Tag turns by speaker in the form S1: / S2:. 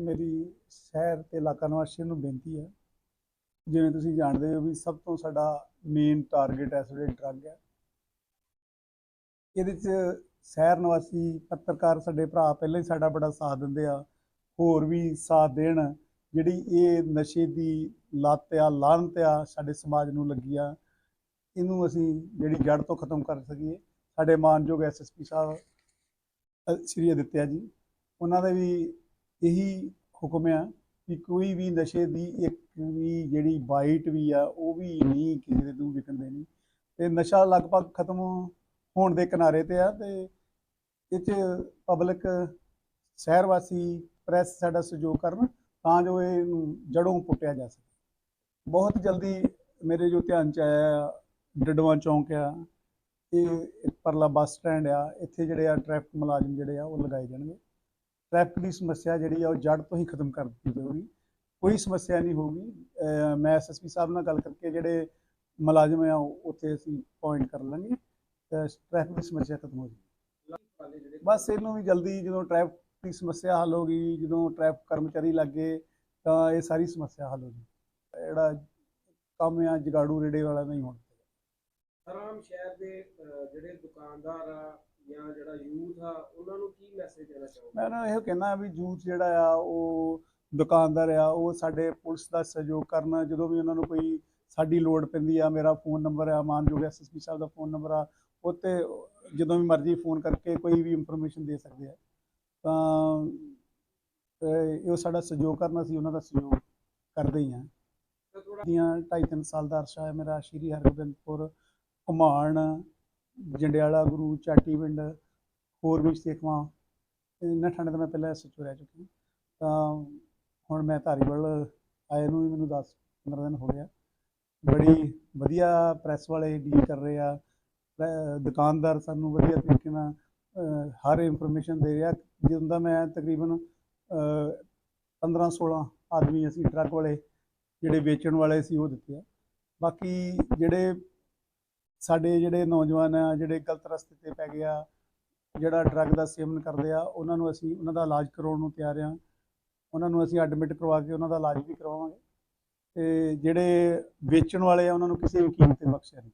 S1: ਮੇਰੀ ਸ਼ਹਿਰ ਤੇ ਇਲਾਕਾ ਨਿਵਾਸੀਆਂ ਨੂੰ ਬੇਨਤੀ ਹੈ, ਜਿਵੇਂ ਤੁਸੀਂ ਜਾਣਦੇ ਹੋ ਵੀ ਸਭ ਤੋਂ ਸਾਡਾ ਮੇਨ ਟਾਰਗੇਟ ਇਸ ਵੇਲੇ ਡਰੱਗ ਹੈ। ਇਹਦੇ 'ਚ ਸ਼ਹਿਰ ਨਿਵਾਸੀ ਪੱਤਰਕਾਰ ਸਾਡੇ ਭਰਾ ਪਹਿਲਾਂ ਹੀ ਸਾਡਾ ਬੜਾ ਸਾਥ ਦਿੰਦੇ ਆ, ਹੋਰ ਵੀ ਸਾਥ ਦੇਣ, ਜਿਹੜੀ ਇਹ ਨਸ਼ੇ ਦੀ ਲੱਤ ਆ, ਲਾਹਨਤ ਆ ਸਾਡੇ ਸਮਾਜ ਨੂੰ ਲੱਗੀ ਆ, ਇਹਨੂੰ ਅਸੀਂ ਜਿਹੜੀ ਜੜ ਤੋਂ ਖਤਮ ਕਰ ਸਕੀਏ। ਸਾਡੇ ਮਾਨਯੋਗ ਐਸਐਸਪੀ ਸਾਹਿਬ ਸ਼੍ਰੀ ਅਦਿੱਤਿਆ ਜੀ, ਉਹਨਾਂ ਦੇ ਵੀ ਇਹੀ ਹੁਕਮ ਆ ਕਿ ਕੋਈ ਵੀ ਨਸ਼ੇ ਦੀ ਇੱਕ ਵੀ ਜਿਹੜੀ ਬਾਈਟ ਵੀ ਆ, ਉਹ ਵੀ ਨਹੀਂ ਕਿਸੇ ਦੇ ਨੂੰ ਵਿਕਣ ਦੇਣੀ। ਤੇ ਨਸ਼ਾ ਲਗਭਗ ਖਤਮ ਹੋਣ ਦੇ ਕਿਨਾਰੇ ਤੇ ਆ ਤੇ ਇਹ 'ਚ ਪਬਲਿਕ ਸ਼ਹਿਰ ਵਾਸੀ ਪ੍ਰੈਸ ਸਾਡਾ ਸਹਿਯੋਗ ਕਰਨ ਤਾਂ ਜੋ ਇਹਨੂੰ ਜੜੋਂ ਪੁੱਟਿਆ ਜਾ ਸਕੇ। ਬਹੁਤ ਜਲਦੀ ਮੇਰੇ ਜੋ ਧਿਆਨ ਚ ਆਇਆ ਡਡਵਾ ਚੌਂਕ ਆ, ਇਹ ਪਰਲਾ ਬੱਸ ਸਟੈਂਡ ਆ, ਇੱਥੇ ਜਿਹੜੇ ਆ ਟ੍ਰੈਫਿਕ ਮੁਲਾਜ਼ਮ ਜਿਹੜੇ ਆ, ਉਹ ਲਗਾਏ ਜਾਣਗੇ। ਟ੍ਰੈਫਿਕ ਦੀ ਸਮੱਸਿਆ ਜਿਹੜੀ ਆ ਉਹ ਜੜ ਤੋਂ ਹੀ ਖਤਮ ਕਰ ਦਿੱਤੀ ਜਾਊਗੀ। ਕੋਈ ਸਮੱਸਿਆ ਨਹੀਂ ਹੋਊਗੀ। ਮੈਂ ਐਸਐਸਪੀ ਸਾਹਿਬ ਨਾਲ ਗੱਲ ਕਰਕੇ ਜਿਹੜੇ ਮੁਲਾਜ਼ਮ ਆ ਉੱਥੇ ਅਸੀਂ ਪੁਆਇੰਟ ਕਰ ਲਾਂਗੇ। ਟ੍ਰੈਫਿਕ ਦੀ ਸਮੱਸਿਆ ਖਤਮ ਹੋ ਜਾਊਗੀ। ਬਸ ਇਹਨੂੰ ਵੀ ਜਲਦੀ ਜਦੋਂ ਟ੍ਰੈਫਿਕ ਦੀ ਸਮੱਸਿਆ ਹੱਲ ਹੋ ਗਈ, ਜਦੋਂ ਟ੍ਰੈਫਿਕ ਕਰਮਚਾਰੀ ਲੱਗੇ ਤਾਂ ਇਹ ਸਾਰੀ ਸਮੱਸਿਆ ਹੱਲ ਹੋ ਗਈ ਜਿਹੜਾ ਕੰਮ ਆ, ਜਗਾੜੂ ਰੇੜੇ ਵਾਲਾ ਨਹੀਂ ਹੋਣਾ।
S2: ਆਰਾਮ ਸ਼ਹਿਰ ਦੇ ਜਿਹੜੇ ਦੁਕਾਨਦਾਰ ਆ ਜਾਂ ਜਿਹੜਾ ਯੂਥ ਆ ਉਹਨਾਂ ਨੂੰ ਕੀ ਮੈਸੇਜ ਦੇਣਾ ਚਾਹੋਗੇ?
S1: ਮੈਂ ਉਹਨਾਂ ਨੂੰ ਇਹ ਕਹਿਣਾ ਵੀ ਯੂਥ ਜਿਹੜਾ ਆ ਉਹ ਦੁਕਾਨਦਾਰ ਆ ਉਹ ਸਾਡੇ ਪੁਲਿਸ ਦਾ ਸਹਿਯੋਗ ਕਰਨ ਜਦੋਂ ਵੀ ਉਹਨਾਂ ਨੂੰ ਕੋਈ ਸਾਡੀ ਲੋੜ ਪੈਂਦੀ ਆ ਮੇਰਾ ਫੋਨ ਨੰਬਰ ਆ ਮਾਨਯੋਗ ਐਸਐਸਪੀ ਸਾਹਿਬ ਦਾ ਫੋਨ ਨੰਬਰ ਆ ਉੱਤੇ ਜਦੋਂ ਵੀ ਮਰਜ਼ੀ ਫੋਨ ਕਰਕੇ ਕੋਈ ਵੀ ਇਨਫੋਰਮੇਸ਼ਨ ਦੇ ਸਕਦੇ ਆ। ਤਾਂ ਇਹ ਸਾਡਾ ਸਹਿਯੋਗ ਕਰਨਾ ਸੀ ਉਹਨਾਂ ਦਾ ਸਹਿਯੋਗ ਕਰਦੇ ਹੀ ਆ। ਦੀਆਂ ਢਾਈ ਤਿੰਨ ਸਾਲ ਦਾ ਅਰਸਾ ਹੈ ਮੇਰਾ ਸ਼੍ਰੀ ਹਰਗੋਬਿੰਦਪੁਰ ਘੁਮਾਣ ਜੰਡਿਆਲਾ ਗੁਰੂ, ਚਾਟੀ ਪਿੰਡ, ਹੋਰ ਵੀ ਸੇਖਵਾਂ ਇਹਨਾਂ ਠੰਡ ਦਾ ਮੈਂ ਪਹਿਲਾਂ ਐਸਐਚਓ ਰਹਿ ਚੁੱਕੀ ਤਾਂ ਹੁਣ ਮੈਂ ਧਾਰੀਵਾਲ ਆਏ ਨੂੰ ਵੀ ਮੈਨੂੰ 10 15 ਦਿਨ ਹੋ ਗਿਆ। ਬੜੀ ਵਧੀਆ ਪ੍ਰੈਸ ਵਾਲੇ ਡੀਲ ਕਰ ਰਹੇ ਆ। ਦੁਕਾਨਦਾਰ ਸਾਨੂੰ ਵਧੀਆ ਤਰੀਕੇ ਨਾਲ ਹਰ ਇਨਫੋਰਮੇਸ਼ਨ ਦੇ ਰਿਹਾ। ਜਦੋਂ ਦਾ ਮੈਂ ਤਕਰੀਬਨ 15 16 ਆਦਮੀ ਅਸੀਂ ਟਰੱਕ ਵਾਲੇ ਜਿਹੜੇ ਵੇਚਣ ਵਾਲੇ ਸੀ ਉਹ ਦਿੱਤੇ ਆ। ਬਾਕੀ ਜਿਹੜੇ ਸਾਡੇ ਜਿਹੜੇ ਨੌਜਵਾਨ ਆ, ਜਿਹੜੇ ਗਲਤ ਰਸਤੇ ਤੇ ਪੈ ਗਏ ਆ, ਜਿਹੜਾ ਡਰੱਗ ਦਾ ਸੇਵਨ ਕਰਦੇ ਆ, ਉਹਨਾਂ ਨੂੰ ਅਸੀਂ ਉਹਨਾਂ ਦਾ ਇਲਾਜ ਕਰਾਉਣ ਨੂੰ ਤਿਆਰ ਆ। ਉਹਨਾਂ ਨੂੰ ਅਸੀਂ ਐਡਮਿਟ ਕਰਵਾ ਕੇ ਉਹਨਾਂ ਦਾ ਇਲਾਜ ਵੀ ਕਰਵਾਵਾਂਗੇ। ਤੇ ਜਿਹੜੇ ਵੇਚਣ ਵਾਲੇ ਆ, ਉਹਨਾਂ ਨੂੰ ਕਿਸੇ ਵੀ ਕੀਮਤ ਤੇ ਬਖਸ਼ਿਆ ਨਹੀਂ